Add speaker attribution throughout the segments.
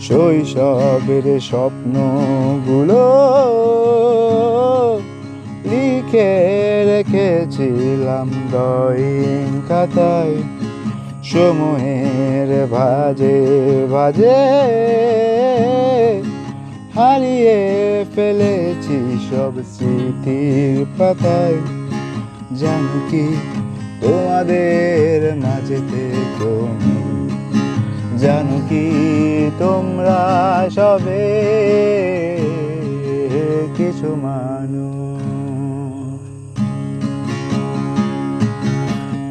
Speaker 1: শৈশবের স্বপ্নগুলো লিখে রেখেছিলাম ড্রয়িং খাতায় সময়ের ভাজে ভাজে হারিয়ে ফেলেছি সব স্মৃতির পাতায় জানো কি তোমাদের মাঝে নেই। জানো কি তোমরা সবে কিছু মানুষ।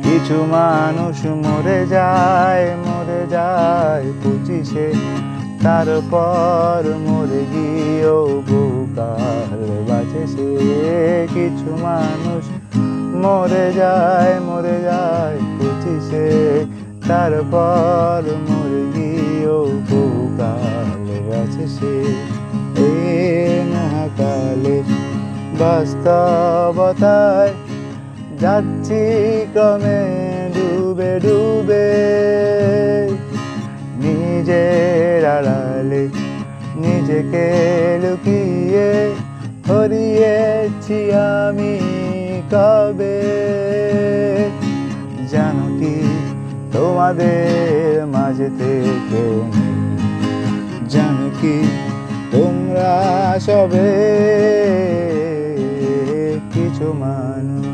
Speaker 1: কিছু মানুষ মরে যায় মরে যায় পঁচিশে। তারপর মরে গিয়েও বহুকাল বাঁচে সে। কিছু মানুষ মরে যায় মরে যায় পঁচিশে। তারপর মরে সে এ মহাকালে বাস্তবতায় যাচ্ছি ক্রমে ডুবে ডুবে। নিজের আড়ালে নিজেকে লুকিয়ে হারিয়েছি আমি কবে? জানো কি তোমাদের মাঝে থেকে সবে কিছু মানুষ